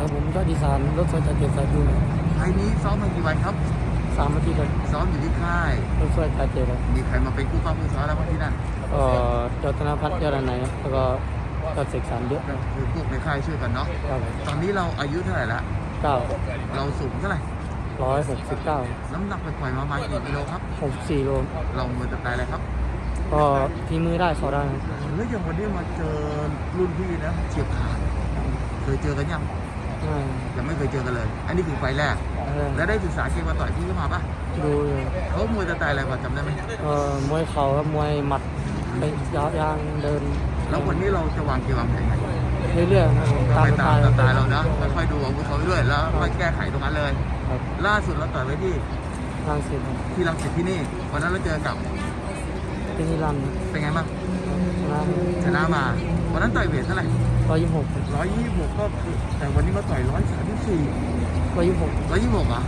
ครับผมก็ดีสานรถไฟจัดเก็บสายดูไฟล์นี้ซ้อมมากี่วันครับ สามอาทิตย์ครับซ้อมอยู่ที่ค่าย รถไฟจัดเก็บครับมีใครมาเป็นคู่ป้าคู่ซ้อมแล้วบ้างที่นั่นก็ยอดธนพัฒน์ยอดอันไหนครับแล้วก็ยอดเสกสรรเยอะก็คือพวกในค่ายช่วยกันเนาะครับผมตอนนี้เราอายุเท่าไหร่ละเก้าเราสูงเท่าไหร่ร้อยหกสิบเก้าน้ำหนักไปปล่อยๆมาประมาณกี่กิโลครับ หกสี่โลเรามือตัดใจอะไรครับก็ทีมือได้เขาได้ครับแล้วอย่างวันนี้มาเจอรุ่นพี่นะเฉียบขาดเคยเจอกันยังง่า ยยังไม่เคยเจอกันเลย อันนี้คือไฟล์แรกเออแล้วได้ศึกษาเกมมาต่อยพี่เข้ามาปะดูอยู่เขามวยสไตล์อะไรพอจำได้ไหมเอ่อมวยเข่าครับมวยหมัดไปยาวยางเดิน แล้ววันนี้เราจะวางเกมวางแผนไงเรื่อยๆนะครับผมก็ตามไปสไตตามล์สไตล์เราเนาะค่อยๆดูอาวุธเขาด้วยแล้วค่อยแก้ไขตรงนั้นเลยครับล่าสุดเราต่อยไว้ที่ทางสิทธิ์ครับที่รังสิตที่นี่วันนั้นเราเจอกับที่นิรันดร์เป็นไงบ้างนะชนะมา วันนั้นต่อยเวทเท่าไหร่ร้อยยี่สิบหกร้อยยี่สิบหกก็คือแต่วันนี้มาต่อยร้อยสามสิบสี่ร้อยยี่สิบหกร้อยยี่สิบหกเหรอ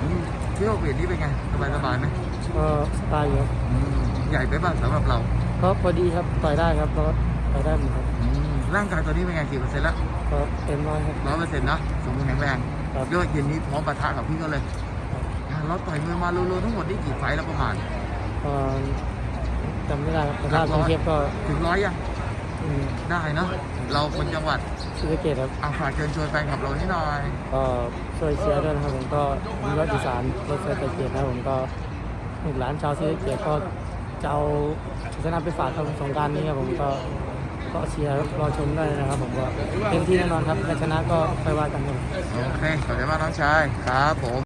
อืมเที่ยวเวทนี้เป็นไงสบายสบายๆไหมก็สไตล์อยู่ครับอืมใหญ่ไปบ้างสำหรับเราก็พอดีครับต่อยได้ครับแล้วก็ต่อยได้หมดครับอืมร่างกายตอนนี้เป็นไงกี่เปอร์เซ็นต์ละก็เต็มร้อยครับร้อยเปอร์เซ็นต์นะสมบูรณ์แข็งแรงครับเรียกว่าเย็นนี้พร้อมปะทะกับพี่ก็เลยอะเราต่อยมวยมาโลๆทั้งหมดนี่กี่ไฟต์แล้วประมาณเอ่อจำไม่ได้ครับแต่ถ้ากรุงเทพก็ถึงร้อยยังอืม ได้เนาะเราคนจังหวัดศรีสะเกดครับอาฝากเชิญชวนแฟนคลับเรานิดหน่อยก็ช่วยเชียร์ด้วยนะครับผมก็มีรถอีสานรถไฟตะเกียบนะครับผมก็ลูกหลานชาวศรีสะเกดก็จะเอาชนะไปฝากทำสงกรารนี้ครับผมก็ก็เชียร์รอชมได้นะครับผมก็เต็มที่แน่นอนครับถ้าชนะก็ไปว่ากันครับโอเคขอบใจมากน้องชายครับผม